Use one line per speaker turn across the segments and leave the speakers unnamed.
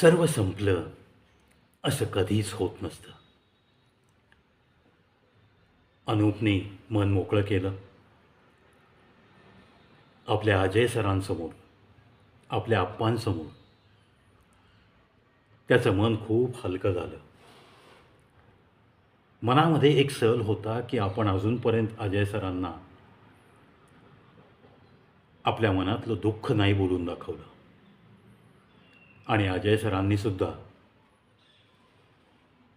सर्व संपलं. असं कधीच होत नसतं. अनूपने मन मोकळं केलं. आपल्या अजय सरांसमोर आपल्या आप्पांसमोर त्याचं मन खूप हलकं झालं. मनामध्ये एक सल होता की आपण अजूनपर्यंत अजय सरांना आपल्या मनातलं दुःख नाही बोलून दाखवलं. आणि अजय सरांनी सुद्धा.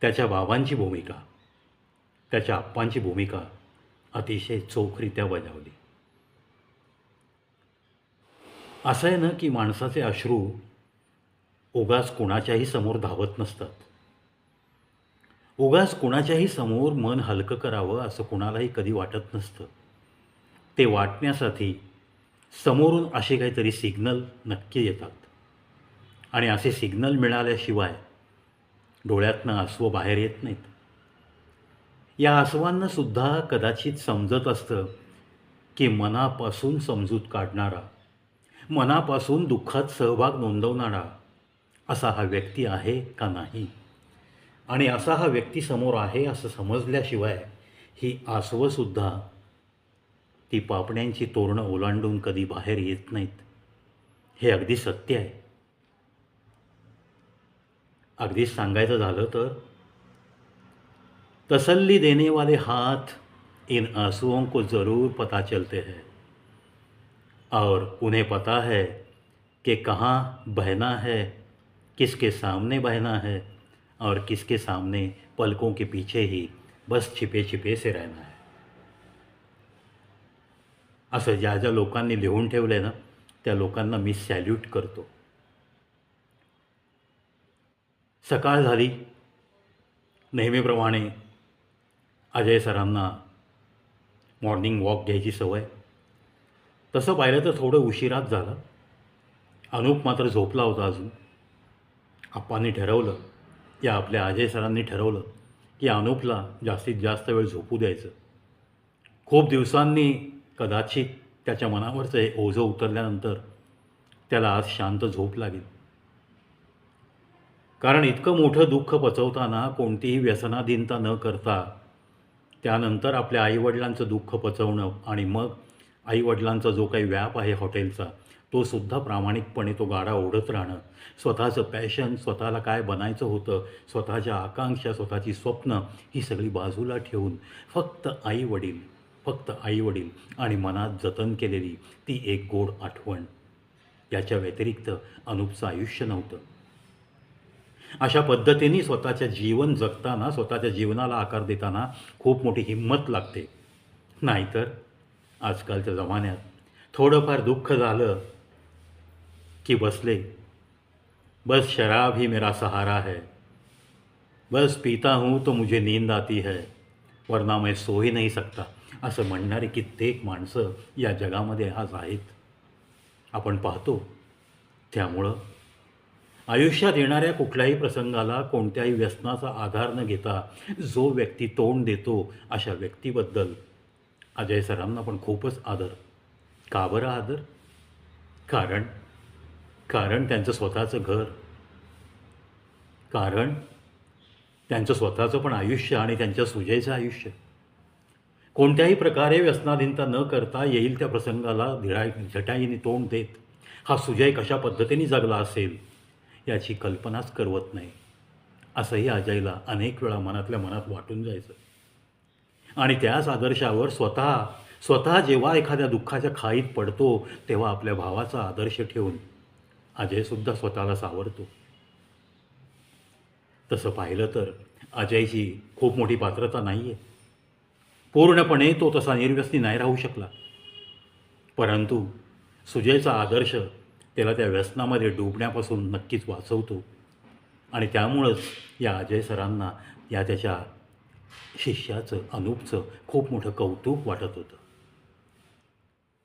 त्याच्या बाबांची भूमिका त्याच्या आप्पांची भूमिका अतिशय चोखरित्या बजावली. असं आहे ना की माणसाचे अश्रू उगाच कुणाच्याही समोर धावत नसतात. उगाच कुणाच्याही समोर मन हलकं करावं असं कुणालाही कधी वाटत नसतं. ते वाटण्यासाठी समोरून असे काहीतरी सिग्नल नक्की येतात. आणि असे सिग्नल मिळाल्याशिवाय डोळ्यातनं आसवं बाहेर येत नाहीत. या आसवांनासुद्धा कदाचित समजत असतं की मनापासून समजूत काढणारा मनापासून दुःखात सहभाग नोंदवणारा असा हा व्यक्ती आहे का नाही? आणि असा हा व्यक्ती समोर आहे असं समजल्याशिवाय ही आसवंसुद्धा ती पापण्यांची तोरणं ओलांडून कधी बाहेर येत नाहीत. हे अगदी सत्य आहे. अगदीच सांगायचं झालं तर, तसल्ली देने वाले हाथ इन आंसुओं को ज़रूर पता चलते हैं। और उन्हें पता है कि कहाँ बहना है, किसके सामने बहना है, और किसके सामने पलकों के पीछे ही बस छिपे छिपे से रहना है। असं ज्या ज्या लोकांनी लिहून ठेवलं आहे ना, त्या लोकांना मी सॅल्यूट करतो. सकाळ झाली. नेहमीप्रमाणे अजय सरांना मॉर्निंग वॉक घ्यायची सवय. तसं पाहिलं तर थोडं उशिराच झालं. अनूप मात्र झोपला होता अजून. आप्पांनी ठरवलं या आपल्या अजय सरांनी ठरवलं की अनूपला जास्तीत जास्त वेळ झोपू द्यायचं. खूप दिवसांनी कदाचित त्याच्या मनावरचं हे ओझं उतरल्यानंतर त्याला आज शांत झोप लागेल. कारण इतकं मोठं दुःख पचवताना कोणतीही व्यसनाधीनता न करता त्यानंतर आपल्या आईवडिलांचं दुःख पचवणं आणि मग आईवडिलांचा जो काही व्याप आहे हॉटेलचा तो सुद्धा प्रामाणिकपणे तो गाडा ओढत राहणं. स्वतःचं पॅशन स्वतःला काय बनायचं होतं स्वतःच्या आकांक्षा स्वतःची स्वप्न ही सगळी बाजूला ठेवून फक्त आईवडील फक्त आईवडील आणि मनात जतन केलेली ती एक गोड आठवण. याच्या व्यतिरिक्त अनुपचं आयुष्य नव्हतं. अशा पद्धतीने स्वतःच्या जीवन जगताना स्वतःच्या जीवनाला आकार देताना खूप मोठी हिंमत लागते. नाहीतर आजकालच्या जमान्यात थोडंफार दुःख झालं की बसले. बस शराब ही मेरा सहारा है. बस पीता हूँ तो मुझे नींद आती है वरना मैं सो ही नाही सकता. असं म्हणणारी कित्येक माणसं या जगामध्ये आज आहेत. आपण पाहतो त्यामुळं आयुष्यात येणाऱ्या कुठल्याही प्रसंगाला कोणत्याही व्यसनाचा आधार न घेता जो व्यक्ती तोंड देतो अशा व्यक्तीबद्दल अजय सरांना पण खूपच आदर. का बरं आदर? कारण कारण त्यांचं स्वतःचं घर. कारण त्यांचं स्वतःचं पण आयुष्य आणि त्यांच्या सुजयचं आयुष्य. कोणत्याही प्रकारे व्यसनाधीनता न करता येईल त्या प्रसंगाला धिराय झटाईने तोंड देत. हा सुजय कशा पद्धतीने जगला असेल? याची कल्पनाच करवत नाही. असंही अजयला अनेक वेळा मनातल्या मनात वाटून जायचं. आणि त्याच आदर्शावर स्वतः स्वतः जेव्हा एखाद्या दुःखाच्या खाईत पडतो तेव्हा आपल्या भावाचा आदर्श ठेवून अजयसुद्धा स्वतःला सावरतो. तसं पाहिलं तर अजयची खूप मोठी पात्रता नाही आहे पूर्णपणे तो तसा निर्व्यसनी नाही राहू शकला. परंतु सुजयचा आदर्श त्याला त्या व्यसनामध्ये डुबण्यापासून नक्कीच वाचवतो. आणि त्यामुळंच या अजय सरांना या त्याच्या शिष्याचं अनूपचं खूप मोठं कौतुक वाटत होतं.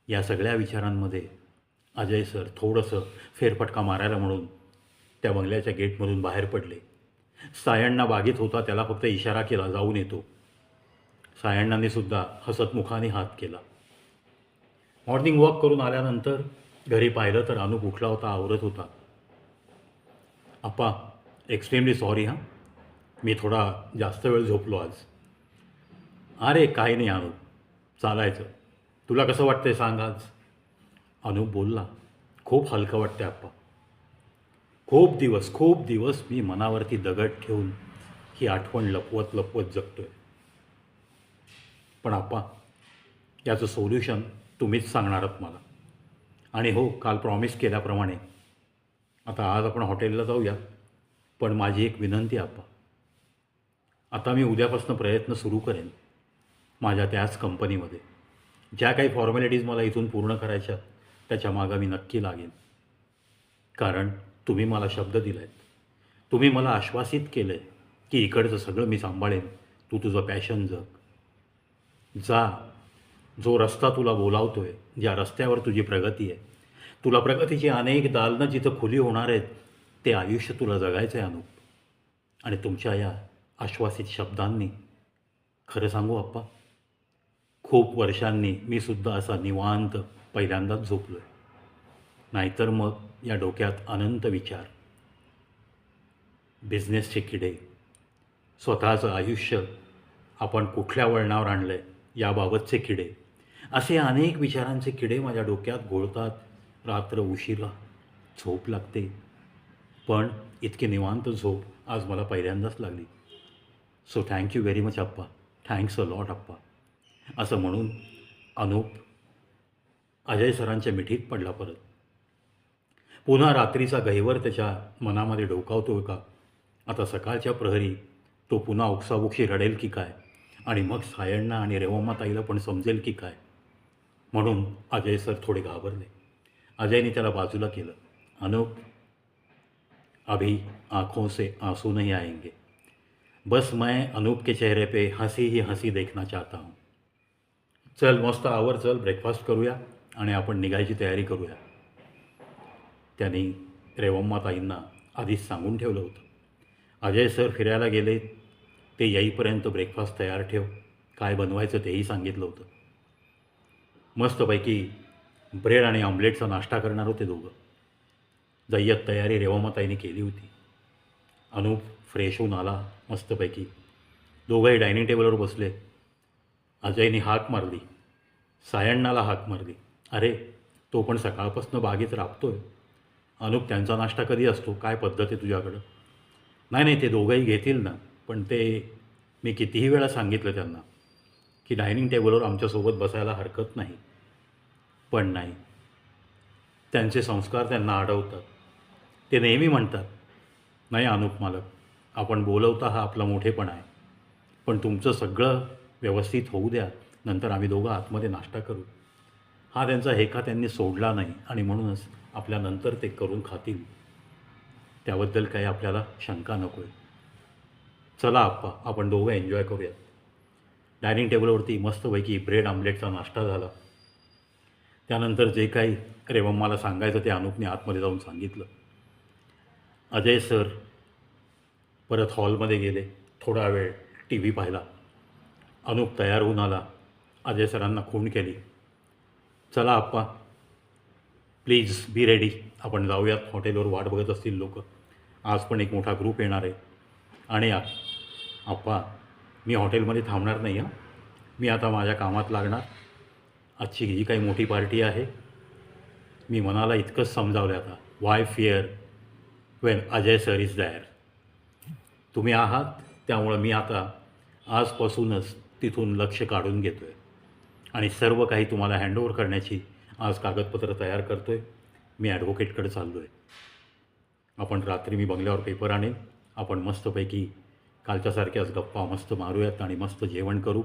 या सगळ्या विचारांमध्ये अजय सर थोडंसं फेरफटका मारायला म्हणून त्या बंगल्याच्या गेटमधून बाहेर पडले. सायण्णा बागेत होता त्याला फक्त इशारा केला जाऊन येतो. सायण्णाने सुद्धा हसतमुखाने हात केला. मॉर्निंग वॉक करून आल्यानंतर घरी पाहिलं तर अनुप उठला होता आवरत होता. अप्पा एक्स्ट्रीमली सॉरी हां. मी थोडा जास्त वेळ झोपलो आज. अरे काही नाही अनुप चालायचं. तुला कसं वाटतंय सांग आज? अनुप बोलला. खूप हलकं वाटतंय आप्पा खूप दिवस खूप दिवस मी मनावरती दगड ठेवून ही आठवण लपवत लपवत जगतोय. पण आप्पा याचं सोल्युशन तुम्हीच सांगणार आहात मला. आणि हो काल प्रॉमिस केल्याप्रमाणे. आता आज आपण हॉटेलला जाऊया. पण माझी एक विनंती आहे आप्पा. आता मी उद्यापासून प्रयत्न सुरू करेन माझ्या त्याच कंपनीमध्ये ज्या काही फॉर्मॅलिटीज मला इथून पूर्ण करायच्या त्याच्या मागं मी नक्की लागेन. कारण तुम्ही मला शब्द दिला आहेत तुम्ही मला आश्वासित केलं आहे की इकडचं सगळं मी सांभाळेन. तू तुझं पॅशन जग. जा. जो रस्ता तुला बोलावतो आहे ज्या रस्त्यावर तुझी प्रगती आहे. तुला प्रगतीची अनेक दालनं जिथं खुली होणार आहेत ते आयुष्य तुला जगायचं आहे अनुप. आणि तुमच्या या आश्वासित शब्दांनी खरं सांगू आप्पा खूप वर्षांनी मी सुद्धा असा निवांत पहिल्यांदाच झोपलो आहे नाहीतर मग या डोक्यात अनंत विचार. बिझनेसचे किडे स्वतःचं आयुष्य आपण कुठल्या वळणावर आणलं आहे याबाबतचे किडे. असे अनेक विचारांचे किडे माझ्या डोक्यात घोळतात. रात्र उशिरा झोप लागते. पण इतकी निवांत झोप आज मला पहिल्यांदाच लागली. So thank you very much Appa thanks a lot Appa असं म्हणून अनुप अजय सरांच्या मिठीत पडला परत. पुन्हा रात्रीचा गहिवर त्याच्या मनामध्ये डोकावतो का? आता सकाळच्या प्रहरी तो पुन्हा उकसाउक्षी रडेल की काय? आणि मग सायण्णा आणि रेवमाताईला पण समजेल की काय? म्हणून अजय सर थोडे घाबरले. अजयने त्याला बाजूला केलं. अनुप अभी आँखों से आंसू नहीं आएंगे। बस मैं अनूप के चेहरे पे हंसी ही हंसी देखना चाहता हूँ। चल मस्त आवर चल ब्रेकफास्ट करूया आणि आपण निघायची तयारी करूया. त्यांनी रेवम्माताईंना आधीच सांगून ठेवलं होतं. अजय सर फिरायला गेले ते येईपर्यंत ब्रेकफास्ट तयार ठेव. काय बनवायचं तेही सांगितलं होतं. मस्तपैकी ब्रेड आणि ऑमलेटचा नाश्ता करणार होते दोघं. जय्यत तयारी रेवामाताईने केली होती. अनूप फ्रेश होऊन आला मस्तपैकी. दोघंही डायनिंग टेबलवर बसले. अजयने हाक मारली. सायण्णाला हाक मारली. अरे तो पण सकाळपासून बागेत राबतोय. अनुप त्यांचा नाश्ता कधी असतो? काय पद्धत आहे तुझ्याकडं? नाही नाही ते दोघंही घेतील ना. पण ते मी कितीही वेळा सांगितलं त्यांना. की डायनिंग टेबलवर आमच्यासोबत बसायला हरकत नाही. पण नाही. त्यांचे संस्कार त्यांना अडवतात ते नेहमी म्हणतात नाही अनुप मालक आपण बोलवता हा आपला मोठेपणा आहे. पण तुमचं सगळं व्यवस्थित होऊ द्या नंतर आम्ही दोघं आतमध्ये नाश्ता करू. हा त्यांचा हेका त्यांनी सोडला नाही आणि म्हणूनच आपल्यानंतर ते करून खातील. त्याबद्दल काही आपल्याला शंका नको आहे चला आप्पा आपण दोघं एन्जॉय करूयात. डायनिंग टेबलवरती मस्तपैकी ब्रेड आमलेटचा नाश्ता झाला. त्यानंतर जे काही रेवम्माला सांगायचं ते अनुपने आतमध्ये जाऊन सांगितलं. अजय सर परत हॉलमध्ये गेले. थोडा वेळ टी व्ही पाहिला. अनुप तयार होऊन आला. अजय सरांना खूण केली. चला आप्पा. Please be ready. आपण जाऊयात. हॉटेलवर वाट बघत असतील लोक. आज पण एक मोठा ग्रुप येणार आहे. आणि आप्पा मी हॉटेलमध्ये थांबणार नाही हां. मी आता माझ्या कामात लागणार. आजची जी काही मोठी पार्टी आहे. मी मनाला इतकंच समजावलं आता. Why fear when Ajay sir is there तुम्ही आहात त्यामुळं मी आता आजपासूनच तिथून लक्ष काढून घेतो आहे आणि सर्व काही तुम्हाला हँडओव्हर करण्याची आज कागदपत्र तयार करतो आहे मी ॲडव्होकेटकडे चाललो आहे आपण रात्री मी बंगल्यावर पेपर आणेन. आपण मस्तपैकी कालच्यासारख्याच गप्पा मस्त मारूयात आणि मस्त जेवण करू.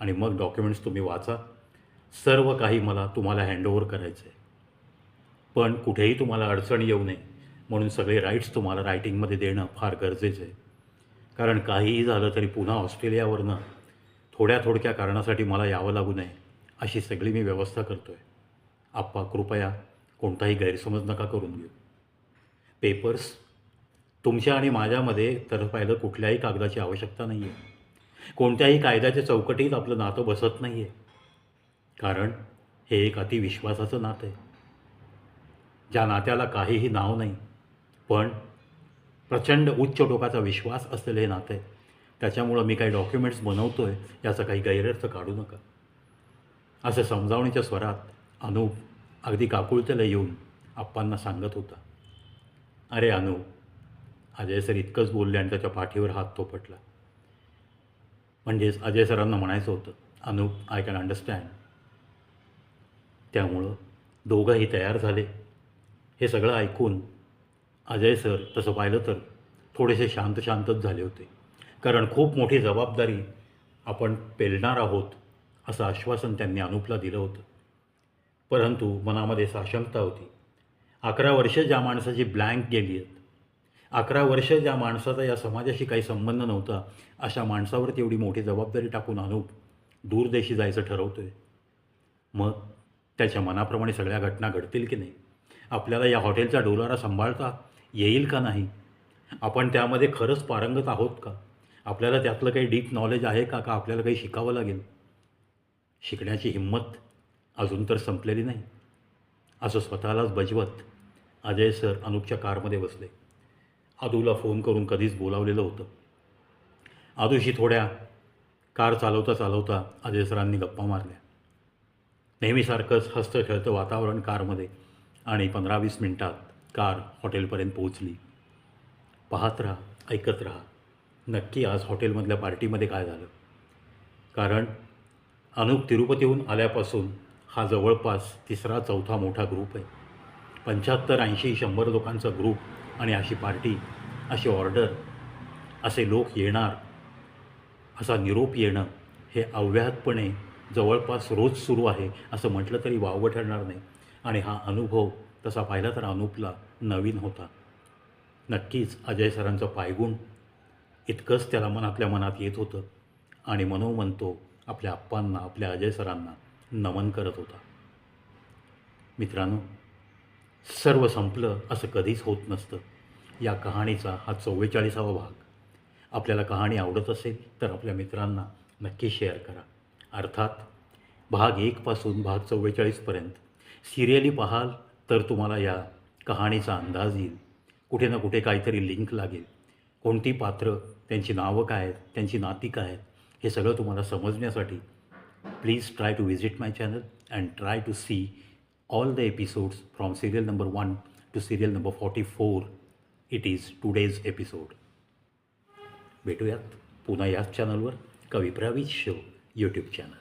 आणि मग डॉक्युमेंट्स तुम्ही वाचा. सर्व काही मला तुम्हाला हँडओव्हर करायचं आहे पण कुठेही तुम्हाला अडचण येऊ नये म्हणून सगळे राईट्स तुम्हाला रायटिंगमध्ये देणं फार गरजेचं आहे. कारण काहीही झालं तरी पुन्हा ऑस्ट्रेलियावरनं थोड्या थोडक्या कारणासाठी मला यावं लागू नये अशी सगळी मी व्यवस्था करतो आहे आप्पा कृपया कोणताही गैरसमज नका करून घेऊ. पेपर्स तुमच्या आणि माझ्यामध्ये तर पाहिलं कुठल्याही कागदाची आवश्यकता नाही आहे कोणत्याही कायद्याच्या चौकटीत आपलं नातं बसत नाही आहे कारण हे एक अतिविश्वासाचं नातं आहे. ज्या नात्याला काहीही नाव नाही पण प्रचंड उच्च टोकाचा विश्वास असलेलं हे नातं आहे. त्याच्यामुळं मी काही डॉक्युमेंट्स बनवतो आहे याचा काही गैरर्थ काढू नका. असं समजावणीच्या स्वरात अनूप अगदी काकुळतेला येऊन आप्पांना सांगत होता. अरे अनूप अजय सर इतकंच बोलले आणि त्याच्या पाठीवर हात थोपटला. म्हणजेच अजय सरांना म्हणायचं होतं अनुप आय कॅन अंडरस्टँड त्यामुळं दोघंही तयार झाले. हे सगळं ऐकून अजय सर तसं पाहिलं तर थोडेसे शांत शांतच झाले होते. कारण खूप मोठी जबाबदारी आपण पेलणार आहोत असं आश्वासन त्यांनी अनुपला दिलं होतं. परंतु मनामध्ये साशंकता होती. अकरा वर्ष ज्या माणसाची ब्लँक गेली आहेत अकरा वर्ष ज्या माणसाचा या समाजाशी काही संबंध नव्हता अशा माणसावरती एवढी मोठी जबाबदारी टाकून अनुप दूरदेशी जायचं ठरवतोय. मग त्याच्या मनाप्रमाणे सगळ्या घटना घडतील की नाही? आपल्याला या हॉटेलचा डोलारा सांभाळता येईल का नाही? आपण त्यामध्ये खरंच पारंगत आहोत का? आपल्याला त्यातलं काही डीप नॉलेज आहे का? का आपल्याला काही शिकावं लागेल? शिकण्याची हिंमत अजून तर संपलेली नाही. असं स्वतःलाच बजवत अजय सर अनुपच्या कारमध्ये बसले. आदूला फोन करून कधीच बोलावलेलं होतं. आदूशी थोड्या कार चालवता चालवता अजय सरांनी गप्पा मारल्या. नेहमीसारखंच हस्त खेळतं वातावरण कारमध्ये आणि पंधरा वीस मिनटात कार हॉटेलपर्यंत पोहोचली. पाहत राहा ऐकत राहा. नक्की आज हॉटेलमधल्या पार्टीमध्ये काय झालं? कारण अनुप तिरुपतीहून आल्यापासून हा जवळपास तिसरा चौथा मोठा ग्रुप आहे. पंच्याहत्तर ऐंशी शंभर लोकांचा ग्रुप आणि अशी पार्टी अशी ऑर्डर असे लोक येणार असा निरोप येणं हे अव्याहतपणे जवळपास रोज सुरू आहे असं म्हटलं तरी वावं ठरणार नाही. आणि हा अनुभव तसा पाहिला तर अनुपला नवीन होता. नक्कीच अजय सरांचं पायगुण इतकंच त्याला मनातल्या मनात येत होतं आणि मनोमन तो आपल्या आप्पांना आपल्या अजय सरांना नमन करत होता. मित्रांनो सर्व संपलं असं कधीच होत नसतं. या कहाणीचा हा चव्वेचाळीसावा भाग. आपल्याला कहाणी आवडत असेल तर आपल्या मित्रांना नक्की शेअर करा. अर्थात भाग एकपासून भाग चव्वेचाळीसपर्यंत सिरियली पाहाल तर तुम्हाला या कहाणीचा अंदाज येईल. कुठे ना कुठे काहीतरी लिंक लागेल. कोणती पात्र त्यांची नावं काय आहेत त्यांची नाती काय आहेत हे सगळं तुम्हाला समजण्यासाठी please try to visit my channel and try to see all the episodes from serial number one to serial number forty four it is today's episode भेटूयात पुन्हा याच चॅनलवर कविप्रावीज शो यूट्यूब चॅनल